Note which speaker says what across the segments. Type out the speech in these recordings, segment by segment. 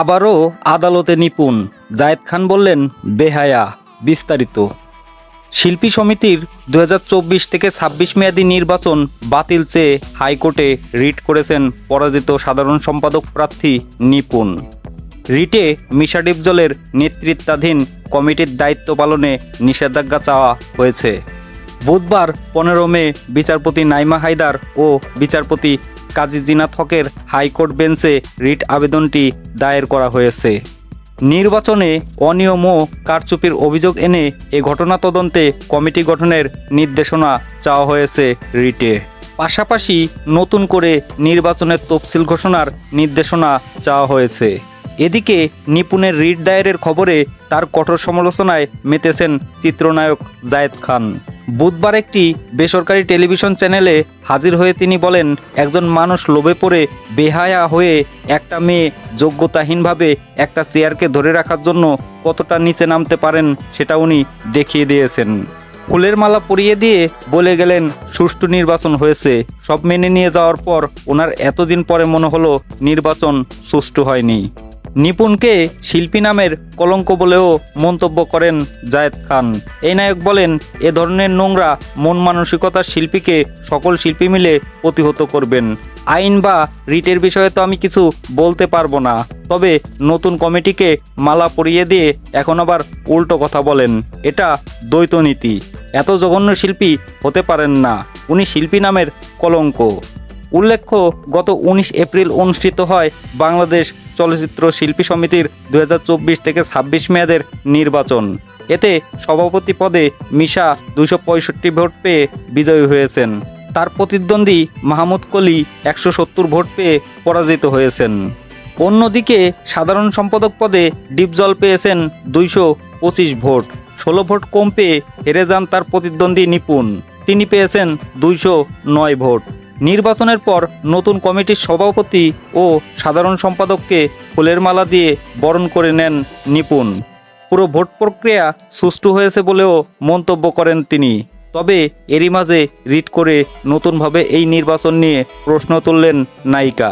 Speaker 1: আবারও আদালতে নিপুণ। জায়েদ খান বললেন, বেহায়া, বিস্তারিত। শিল্পী সমিতির দুহাজার চব্বিশ থেকে ছাব্বিশ মেয়াদী নির্বাচন বাতিল চেয়ে হাইকোর্টে রিট করেছেন পরাজিত সাধারণ সম্পাদক প্রার্থী নিপুণ। রিটে মিশা ডিপজলের নেতৃত্বাধীন কমিটির দায়িত্ব পালনে নিষেধাজ্ঞা চাওয়া হয়েছে। বুধবার পনেরো মে বিচারপতি নাইমা হায়দার ও বিচারপতি কাজী জিনাত হকের হাইকোর্ট বেঞ্চে রিট আবেদনটি দায়ের করা হয়েছে। নির্বাচনে অনিয়ম ও কারচুপির অভিযোগ এনে এ ঘটনা তদন্তে কমিটি গঠনের নির্দেশনা চাওয়া হয়েছে রিটে। পাশাপাশি নতুন করে নির্বাচনের তফসিল ঘোষণার নির্দেশনা চাওয়া হয়েছে। এদিকে নিপুণের রিট দায়েরের খবরে তার কঠোর সমালোচনায় মেতেছেন চিত্রনায়ক জায়েদ খান। বুধবার একটি বেসরকারি টেলিভিশন চ্যানেলে হাজির হয়ে তিনি বলেন, একজন মানুষ লোভে পড়ে, বেহায়া হয়ে একটা মেয়ে যোগ্যতাহীনভাবে একটা চেয়ারকে ধরে রাখার জন্য কতটা নিচে নামতে পারেন সেটা উনি দেখিয়ে দিয়েছেন। ফুলের মালা পরিয়ে দিয়ে বলে গেলেন, সুষ্ঠু নির্বাচন হয়েছে। সব মেনে নিয়ে যাওয়ার পর ওনার এতদিন পরে মনে হলো নির্বাচন সুষ্ঠু হয়নি। নিপুণকে শিল্পী নামের কলঙ্ক বলেও মন্তব্য করেন জায়েদ খান। এই নায়ক বলেন, এ ধরনের নোংরা, মন মানসিকতার শিল্পীকে সকল শিল্পী মিলে প্রতিহত করবেন। আইন বা রিটের বিষয়ে তো আমি কিছু বলতে পারব না। তবে নতুন কমিটিকে মালা পরিয়ে দিয়ে এখন আবার উল্টো কথা বলেন। এটা দ্বৈত নীতি। এত জঘন্য শিল্পী হতে পারেন না। উনি শিল্পী নামের কলঙ্ক। উল্লেখ্য, গত উনিশ এপ্রিল অনুষ্ঠিত হয় বাংলাদেশ চলচ্চিত্র শিল্পী সমিতির দু হাজার চব্বিশ থেকে ছাব্বিশ মেয়াদের নির্বাচন। এতে সভাপতি পদে মিশা দুশো পঁয়ষট্টি ভোট পেয়ে বিজয়ী হয়েছেন। তার প্রতিদ্বন্দ্বী মাহমুদ কলি একশো সত্তর ভোট পেয়ে পরাজিত হয়েছেন। অন্যদিকে সাধারণ সম্পাদক পদে ডিপজল পেয়েছেন দুইশো পঁচিশ ভোট। ষোলো ভোট কম পেয়ে হেরে যান তার প্রতিদ্বন্দ্বী নিপুণ। তিনি পেয়েছেন দুইশো নয় ভোট। নির্বাচনের পর নতুন কমিটির সভাপতি ও সাধারণ সম্পাদককে ফুলের মালা দিয়ে বরণ করে নেন নিপুণ। পুরো ভোট প্রক্রিয়া সুষ্ঠু হয়েছে বলেও মন্তব্য করেন তিনি। তবে এরই মাঝে রিট করে নতুনভাবে এই নির্বাচন নিয়ে প্রশ্ন তুললেন নায়িকা।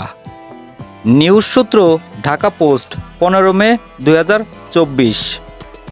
Speaker 1: নিউজ সূত্র, ঢাকা পোস্ট, পনেরো মে দু হাজার চব্বিশ।